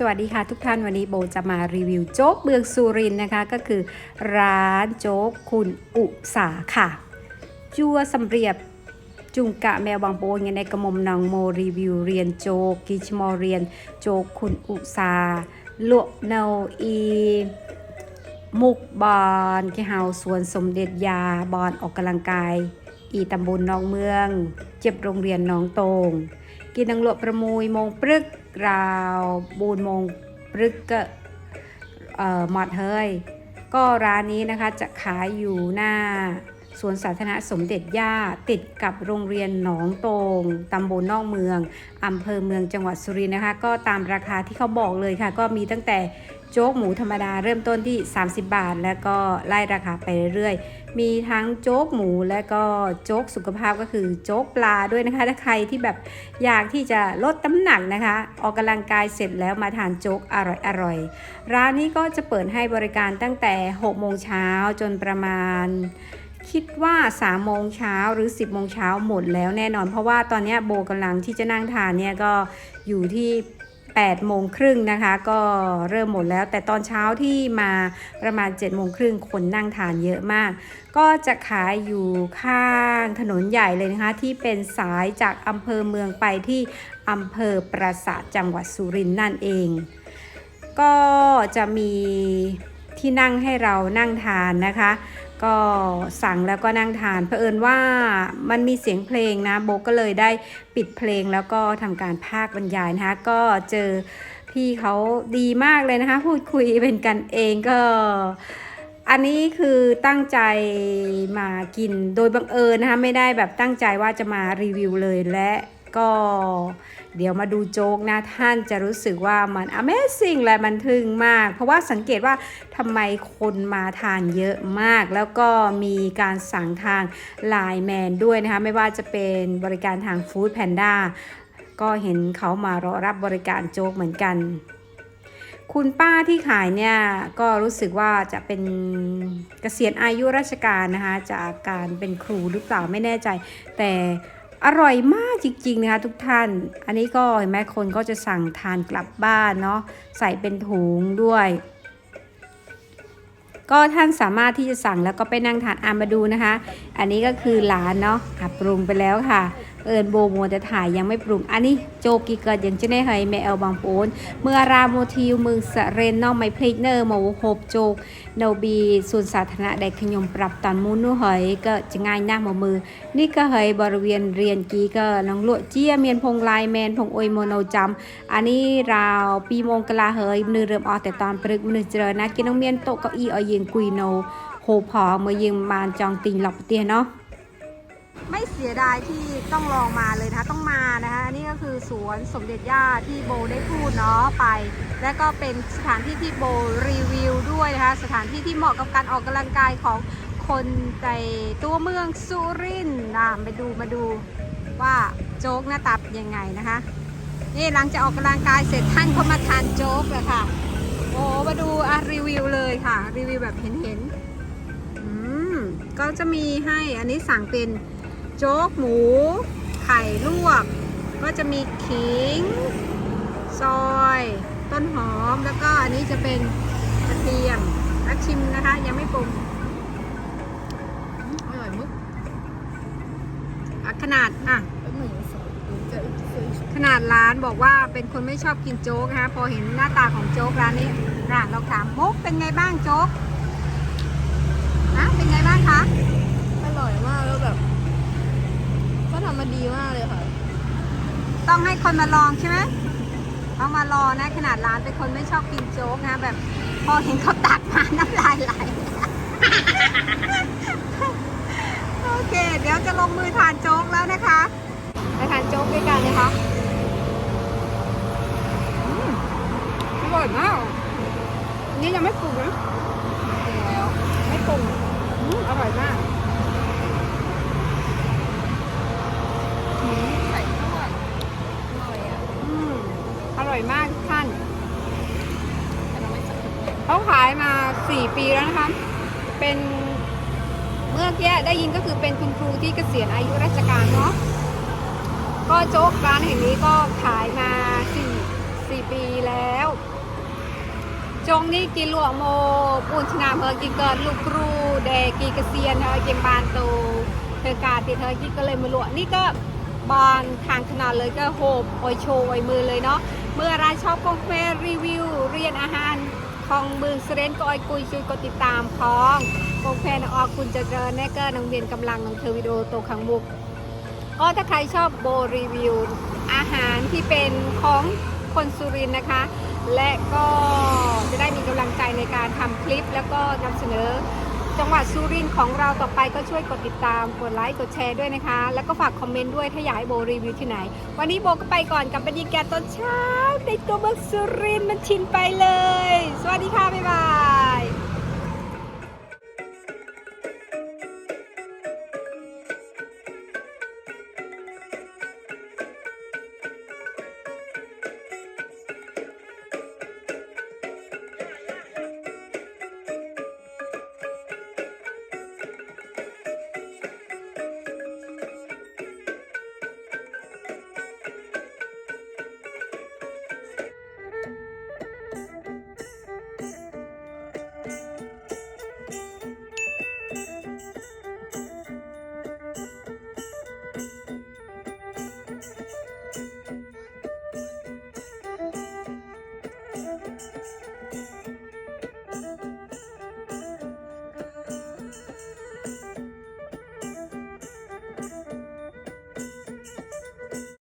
สวัสดีค่ะทุกท่านวันนี้โบจะมารีวิวโจ๊กเมืองสุรินนะคะ ก็คือร้านโจ๊กคุณอุสาค่ะ จัวสำเรียบจุงกะแมวบางโปงในกระมมนางโมรีวิวเรียนโจ๊กกิชมอเรียน โจ๊กคุณอุสาลวกเนาอีมุกบอนที่เฮาสวนสมเด็จยาบอนออกกำลังกาย อีตำบลนองเมือง เจ็บโรงเรียนน้องโตง กินนังลวประมุยมงปรึกราวบูนมงปรึกก็เอ่อหมดเฮยก็ร้านนี้นะคะจะขายอยู่หน้าสวนสาธารณะสมเด็จย่าติดกับโรงเรียนหนองตงตำบลนอกเมืองอำเภอเมืองจังหวัดสุรินทร์นะคะ ก็ตามราคาที่เขาบอกเลยค่ะ ก็มีตั้งแต่ โจ๊กหมูธรรมดาเริ่มต้นที่ 30 บาท แล้วก็ไล่ราคาไปเรื่อยๆ มีทั้งโจ๊กหมูและก็โจ๊กสุขภาพก็คือโจ๊กปลาด้วยนะคะ ถ้าใครที่แบบอยากที่จะลดน้ำหนักนะคะ ออกกำลังกายเสร็จแล้วมาทานโจ๊กอร่อยๆร้านนี้ก็จะเปิดให้บริการตั้งแต่6โมงเช้าจนประมาณคิดว่า3โมงเช้าหรือ 10โมงเช้าหมดแล้วแน่นอน เพราะว่าตอนนี้โบกำลังที่จะนั่งทานเนี่ยก็อยู่ที่ 8โมงครึ่งนะคะ ก็เริ่มหมดแล้ว แต่ตอนเช้าที่มาประมาณ7โมงครึ่งคนนั่งทานเยอะมาก ก็จะขายอยู่ข้างถนนใหญ่เลยนะคะ ที่เป็นสายจากอำเภอเมืองไปที่อำเภอปราสาทจังหวัดสุรินทร์นั่นเอง ก็จะมี ที่นั่งให้เรานั่งทานนะคะ ก็สั่งแล้วก็นั่งทานเผอิญว่ามันมีเสียงเพลงนะ โบก็เลยได้ปิดเพลงแล้วก็ทำการภาคบรรยายนะคะ ก็เจอพี่เขาดีมากเลยนะคะ พูดคุยเป็นกันเองก็อันนี้คือตั้งใจมากินโดยบังเอิญนะคะไม่ได้แบบตั้งใจว่าจะมารีวิวเลยและก็ เดี๋ยวมาดูโจ๊กนะท่านจะรู้สึกว่ามัน Amazing และมันทึ่งมาก เพราะว่าสังเกตว่าทำไมคนมาทานเยอะมาก แล้วก็มีการสั่งทางไลน์แมนด้วยนะคะ ไม่ว่าจะเป็นบริการทาง Food Panda ก็เห็นเขามารอรับบริการโจ๊กเหมือนกัน คุณป้าที่ขายเนี่ย ก็รู้สึกว่าจะเป็นเกษียณอายุราชการนะคะ จากการเป็นครูหรือเปล่าไม่แน่ใจ แต่ อร่อยมากจริงๆนะคะทุกท่าน อันนี้ก็เห็นไหมคนก็จะสั่งทานกลับบ้านเนาะใส่เป็นถุงด้วย ก็ท่านสามารถที่จะสั่งแล้วก็ไปนั่งทานอามาดูนะคะ อันนี้ก็คือหลานเนาะอะปรุงไปแล้วค่ะเอิญโบโมวจะถ่ายยังไม่ปรุง อันนี้โจกีเกิดยังจะได้เฮยแม่เอลบางโปนเมื่อราโมทิวมือสะเรนนอกไม่พลิกเนอร์โมโฮบโจกโนบีส่วนสาธารณะได้ขยมปรับตอนมูนนู่เฮยก็จะง่ายหน้ามามือ นี่ก็เฮยบริเวณเรียนกีก็น้องลวกเจียเมียนพงลายแมนพงอวยโมโนจำอันนี้ราวปีโมงกลาเฮยมือเริ่มออกแต่ตอนปรึกมือเจอนะกินน้องเมียนโตเก้าอี้เอยิงกุยโนโฮพอเมื่อยิงมานจองติงหลอกเตียเนาะ ไม่เสียดายที่ต้องลองมาเลยนะคะต้องมานะคะอันนี้ก็คือสวนสมเด็จย่าที่โบได้พูดเนาะไป และก็เป็นสถานที่ที่โบรีวิวด้วยนะคะสถานที่ที่เหมาะกับการออกกำลังกายของคนในตัวเมืองสุรินทร์นะไปดูมาดูว่าโจ๊กหน้าตาเป็นยังไงนะคะนี่หลังจากออกกำลังกายเสร็จท่านก็มาทานโจ๊กเลยค่ะโอ้มาดูอะรีวิวเลยค่ะ รีวิวแบบเห็นเห็นๆอืมก็จะมีให้อันนี้สั่งเป็น โจ๊กหมู ไข่ลวก ก็จะมีขิง ซอย ต้นหอม แล้วก็อันนี้จะเป็นกระเทียมรักชิมนะคะ ยังไม่ปรุงอร่อยมุกขนาดอะขนาดร้านบอกว่าเป็นคนไม่ชอบกินโจ๊กนะคะพอเห็นหน้าตาของโจ๊กร้านนี้ร้านเราถามมุกเป็นไงบ้างโจ๊กนะเป็นไงบ้างคะ อร่อยมากแล้วแบบ ก็ทำมาดีมากเลยค่ะ ต้องให้ คนมาลองใช่ไหมต้องมาลองนะ ขนาดร้านเป็นคนไม่ชอบกินโจ๊กนะ แบบ พอเห็นเขาตักมาน้ำลายไหลโอเค เดี๋ยวจะลงมือทานโจ๊กแล้วนะคะไปทานโจ๊กด้วยกันนะคะอืมอร่อยมากอันนี่ยังไม่ปรุงนะปรุงแล้วไม่ปรุงอืมอร่อยมากอืม ไข่ทอดอร่อยอะ อืม อยมากทุกท่านเขาขายมา4ปีแล้วนะคะ เป็นเมื่อกี้ได้ยินก็คือเป็นคุณครูที่เกษียณอายุราชการเนาะก็โจ๊กร้านแห่งนี้ก็ขายมา4 14ปีแล้ว จงนี่กินหลวงโมปูนชนาเมอกิเกินลูกครูเดกีเกษียณเฮอกิบานโตเธอกาติดเธอกิก็เลยมาหลวงนี่ก็บานทางขนาดเลยก็โหบโอยโชว์โอยมือเลยเนาะ เมื่อร้ายชอบกาแฟรีวิว เรียนอาหารของเมืองสเรนก็อยคุยช่วยกดติดตามของกาแฟนออกคุณจะเจริญแน่เกอร์น้องเรียนกำลังน้องเธอวิดีโอโตขังมุก ก็ถ้าใครชอบโบรีวิว อาหารที่เป็นของคนสุรินนะคะ และก็จะได้มีกำลังใจในการทำคลิปแล้วก็นำเสนอ จังหวัดสุรินทร์ของเราต่อไปก็ช่วยกดติดตาม กดไลค์ กดแชร์ด้วยนะคะ แล้วก็ฝากคอมเมนต์ด้วยถ้าอยากให้โบรีวิวที่ไหน วันนี้โบก็ไปก่อนกับบรรยากาศตอนเช้าในตัวเมืองสุรินทร์มันชินไปเลย สวัสดีค่ะ บ๊ายบาย